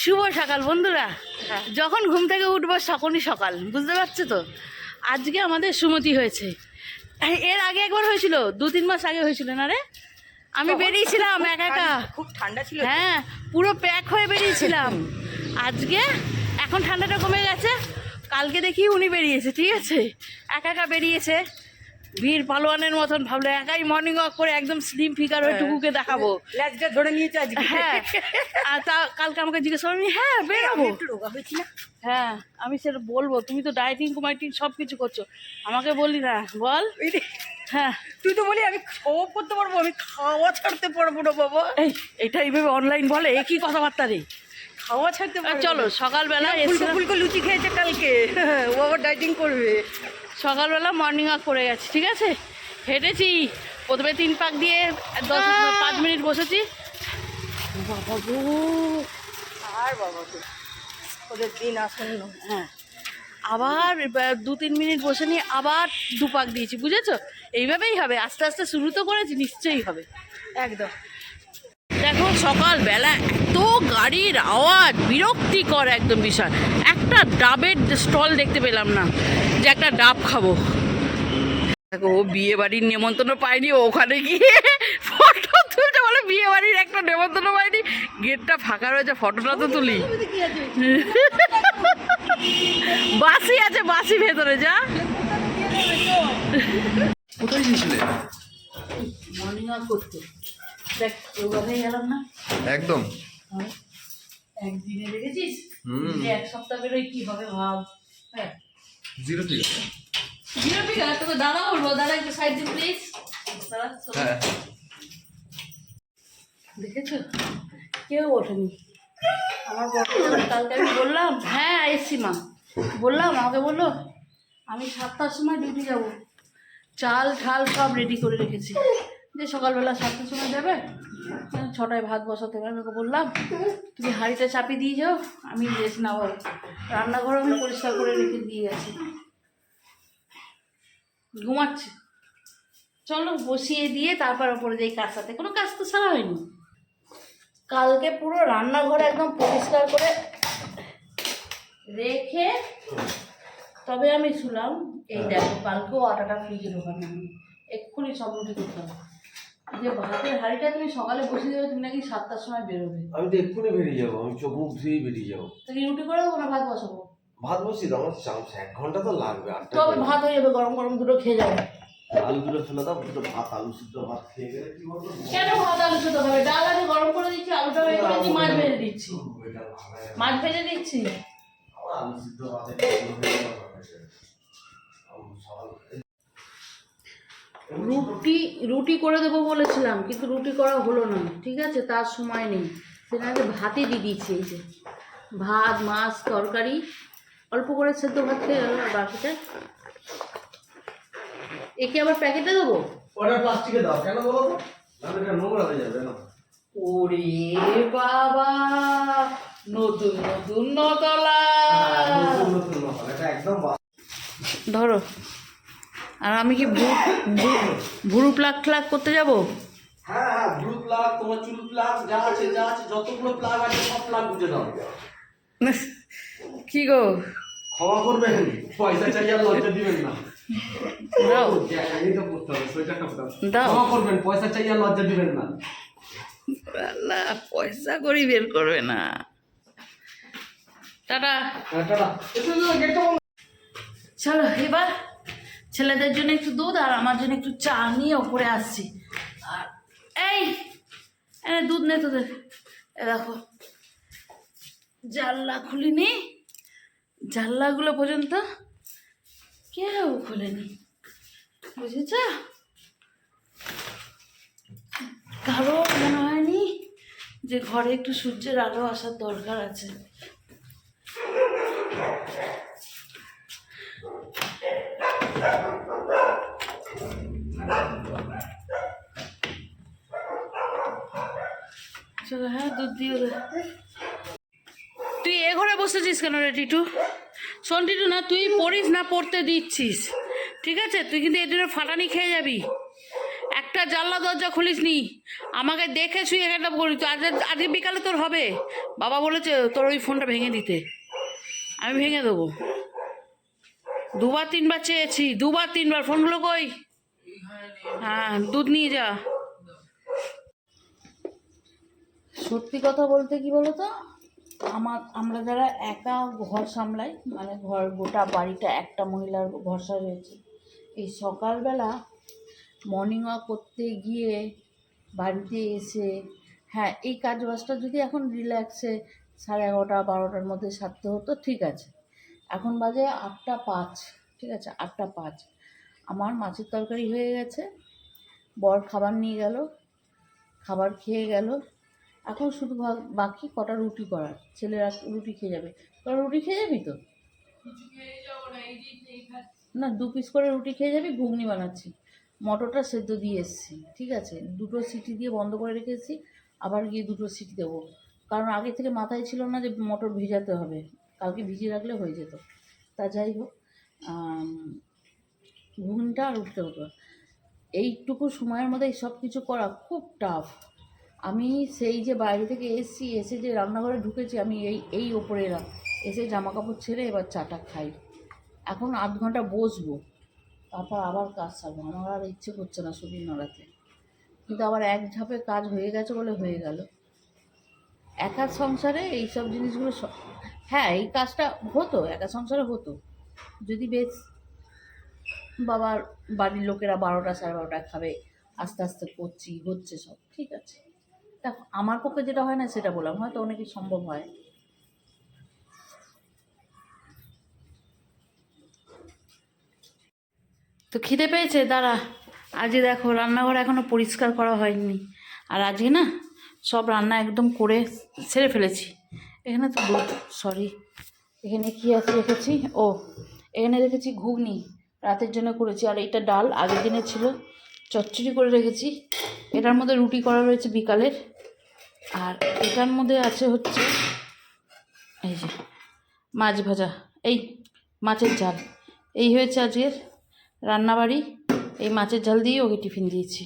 শুভ সকাল বন্ধুরা। যখন ঘুম থেকে উঠবো তখনই সকাল বুঝতে পারছ তো? আজকে আমাদের সুমতি হয়েছে। এর আগে একবার হয়েছিল দু তিন মাস আগে হয়েছিল না রে? আমি বেরিয়েছিলাম একা একা খুব ঠান্ডা ছিল হ্যাঁ পুরো প্যাক হয়ে বেরিয়েছিলাম। আজকে এখন ঠান্ডাটা কমে গেছে। কালকে দেখি উনি বেরিয়েছে ঠিক আছে? একা একা বেরিয়েছে। বীর পালোয়ানের মতন ভাবলো একাই মর্নিং ওয়াক করে একদম স্লিম ফিগার হয়ে টুকুকে দেখাবো। ল্যাজটা ধরে নিয়েছে আজকে। হ্যাঁ। আর তা কালকে আমাকে জিজ্ঞেস করো হ্যাঁ বেরোবো। হ্যাঁ আমি সেটা বলব তুমি তো ডায়েটিং কুমাইটিং সব কিছু করছ। আমাকে বলি না বল। হ্যাঁ। তুই তো বলি আমি সব করতে পারব আমি খাওয়া ছাড়তে পারব না বাবা। এই এটা এইভাবে অনলাইন বলে একই কথাবার্তা রে? খাওয়া ছাড়তে চলো সকালবেলা ফুলকো লুচি খেয়েছে কালকে। ও আবার ডাইটিং করবে। সকালবেলা মর্নিং ওয়াক করে গেছি ঠিক আছে? হেঁটেছি প্রথমে তিন পাক দিয়ে দশ পাঁচ মিনিট বসেছি। বাবা গো! আর বাবা তো ওদের দিন আসন্ন। হ্যাঁ। আবার দু তিন মিনিট বসে নিয়ে আবার দু পাক দিয়েছি বুঝেছ? এইভাবেই হবে আস্তে আস্তে শুরু তো করেছি নিশ্চয়ই হবে। একদম। দেখো সকালবেলা এত গাড়ির আওয়াজ বিরক্তিকর একদম বিষয় একটা ডাবের স্টল দেখতে পেলাম না। যে একটা ডাব খাব। দেখো ও বিয়ে বাড়ির নেমন্তন্ন পায়নি ওখানে গিয়ে ফটো তুলতে বলে বিয়ে বাড়ির একটা নেমন্তন্ন পায়নি। গেটটা ফাঁকা রয়েছে ফটোটা তো তুলি। বাসি আছে বাসি ভেতরে যা। কোথায় গিয়েছিলে? মর্নিং ওয়াক করতে দেখ ওভাবে গেলাম না একদম একদিনে দেখেছিস এক সপ্তাহ বেরোয় কি হবে ভাব? হ্যাঁ। জিরো ঠিক আছে জিরো পিকা তোকে দাদা বলব দাদা একটু সাইড দিন প্লিজ হ্যাঁ। দেখেছ? কেউ ওঠেনি। আমার কালকে আমি বললাম হ্যাঁ এসছি মা। বললাম আমাকে বলল আমি সাতটার সময় ডিউটি যাব। চাল ঠাল সব রেডি করে রেখেছি। যে সকালবেলা সাতটার সময় যাবে ছটায় ভাত বসাতে হবে। আমি বললাম, তুমি হাঁড়িটা চাপিয়ে দিয়ে যাও, আমি রেস্ট নেব রান্নাঘর আমি পরিষ্কার করে রেখে দিয়ে গেছি ঘুমাচ্ছে। চলো, বসিয়ে দিয়ে তারপর ওপরে যাই কাজটাতে কোনো কাজ তো সারা হয়নি। কালকে পুরো রান্নাঘর একদম পরিষ্কার করে রেখে তবে আমি শুনলাম এই দেখো, কালকেও আটাটা ফ্রিজে ঢোকানো। এক্ষুনি সব রুটি করতে হবে। যে ভাতের হাঁড়িটা তুমি সকালে বসিয়ে দেবে তুমি নাকি সাতটার সময় বেরোবে। আমি তো এক্ষুনি বেরিয়ে যাব আমি চোখ মুখ ধুয়েই বেরিয়ে যাব। তো কি রুটি করে দেবো না ভাত বসাবো? ভাত বসিয়ে দাও আমার চান্স এক ঘণ্টা তো লাগবে আটটা তবে ভাত হয়ে যাবে। গরম গরম দুটো খেয়ে যাবে। আলু দুটো ফেলে দাও দুটো ভাত আলু সিদ্ধ ভাত খেয়ে গেলে কি বলব কেন ভাত আলু সেদ্ধ হবে? ডাল আগে গরম করে দিচ্ছি আলুটা হয়ে করে দিচ্ছি মাছ ভেজে দিচ্ছি। মাছ ভেজে দিচ্ছি? আলু সিদ্ধ ভাতে এগুলো হয়ে গেলে ভালো হয়। আলু সকাল- রুটি রুটি করে দেবো বলেছিলাম কিন্তু রুটি করা হলো না। ঠিক আছে তার সময় নেই। সেটা আগে ভাতই দিয়ে দিয়েছি এই যে। ভাত মাছ তরকারি অল্প করে সেদ্ধ ভাত খেয়ে গেল আর বাকিটা একে আবার প্যাকেটে দেবো? ওটা প্লাস্টিকে দাও কেন বলো তো? নোংরা হয়ে যাবে না। ওরে বাবা নতুন নতুন নতলা। নতুন নতুন মশলা এটা একদম ধরো। আর আমি কি ভুরু প্লাক প্লাক করতে যাব? হ্যাঁ হ্যাঁ তোমার চুল প্লাগ যা আছে যা আছে যতগুলো প্লাগ আছে সব প্লাগ বুঝে দাও কি গো? ক্ষমা করবেন পয়সা চাই আর লজ্জা দিবেন না। দাও। দাও। করবেন পয়সা চাই আর লজ্জা দিবেন না। আল্লাহ পয়সা করি বের করবে না। টাটা। হ্যাঁ, টাটা। চলো এবার ছেলেদের জন্য একটু দুধ আর আমার জন্য একটু চা নিয়ে ওপরে আসছি। আর এই দুধ নে তোদের। এ দেখো, জানলা খুলিনি। জানলাগুলো পর্যন্ত কেউ খুলেনি। বুঝেছ? কারও মনে হয়নি যে ঘরে একটু সূর্যের আলো আসার দরকার আছে। চলো হ্যাঁ দুধ দিও দে। তুই এ ঘরে বসেছিস কেন রে, টিটু? শোন, টিটু, না, তুই পড়িস না, পড়তে দিচ্ছিস। ঠিক আছে? তুই কিন্তু জন্য ফাটানি খেয়ে যাবি। একটা একটা জানলা দরজা খুলিস নি আমাকে দেখে শুয়ে একটা করি তো আজ আজকে বিকালে তোর হবে। বাবা বলেছে তোর ওই ফোনটা ভেঙে দিতে। আমি ভেঙে দেবো। দুবার, তিনবার চেয়েছি। দুবার, তিনবার। ফোনগুলো কই? হ্যাঁ দুধ নিয়ে যা। সত্যি কথা বলতে কি বলো তো আমার, আমরা যারা একা ঘর সামলাই মানে ঘর, গোটা বাড়িটা একটা মহিলার ভরসা রয়েছে। এই সকালবেলা মর্নিং ওয়াক করতে গিয়ে বাড়িতে এসে হ্যাঁ এই কাজ বাজটা যদি এখন রিল্যাক্সে সাড়ে এগারোটা, বারোটার মধ্যে সারতে হতো, ঠিক আছে। এখন বাজে আটটা পাঁচ, ঠিক আছে, আটটা পাঁচ। আমার মাছের তরকারি হয়ে গেছে। বর খাবার নিয়ে গেল, খাবার খেয়ে গেল। এখন শুধু বাকি কটা রুটি করার, ছেলেরা রুটি খেয়ে যাবে। তোরা রুটি খেয়ে যাবি তো? না, দু পিস করে রুটি খেয়ে যাবি, ঘুগনি বানাচ্ছি। মটরটা সেদ্ধ দিয়ে এসেছি, ঠিক আছে? দুটো সিটি দিয়ে বন্ধ করে রেখেছি আবার গিয়ে দুটো সিটি দেবো। কারণ আগে থেকে মাথায় ছিল না যে মটর ভিজাতে হবে, কালকে ভিজিয়ে রাখলে হয়ে যেত। তা যাই হোক ঘুগনিটা আর উঠতে হতো এইটুকু সময়ের মধ্যে এই সব কিছু করা খুব টাফ আমি সেই যে বাইরে থেকে এসেছি, এসে যে রান্নাঘরে ঢুকেছি, আমি এই এই ওপরে এসে জামা কাপড় ছেড়ে এবার চাটা খাই। এখন আধ ঘণ্টা বসবো, তারপর আবার কাজ সারবো। আমার আর ইচ্ছে করছে না শরীর নড়াতে। কিন্তু আবার এক ঝাপে কাজ হয়ে গেছে বলে হয়ে গেল। একা সংসারে এইসব জিনিসগুলো স- হ্যাঁ এই কাজটা হতো, একা সংসারে হতো। যদি বেশ বাবার বাড়ির লোকেরা বারোটা সাড়ে বারোটায় খাবে, আস্তে আস্তে করছি, হচ্ছে সব, ঠিক আছে। দেখো, আমার পক্ষে যেটা হয় না সেটা বললাম, হয়তো অনেকে সম্ভব হয়। তো খিদে পেয়েছে? দাঁড়া, আজকে দেখো, রান্নাঘর এখনও পরিষ্কার করা হয়নি। আর আজকে না, সব রান্না একদম করে ছেড়ে ফেলেছি। এখানে তো সরি এখানে কি আছে রেখেছি? ও, এখানে রেখেছি ঘুগনি। রাতের জন্য করেছি। আর এটা ডাল, আগের দিনে ছিল, চচ্চড়ি করে রেখেছি। এটার মধ্যে রুটি করা রয়েছে বিকালের। আর এটার মধ্যে আছে হচ্ছে, এই যে মাছ ভাজা, এই মাছের ঝাল। এই হয়েছে আজকের রান্নাবাড়ি। এই মাছের ঝাল দিয়ে ওকে টিফিন দিয়েছি।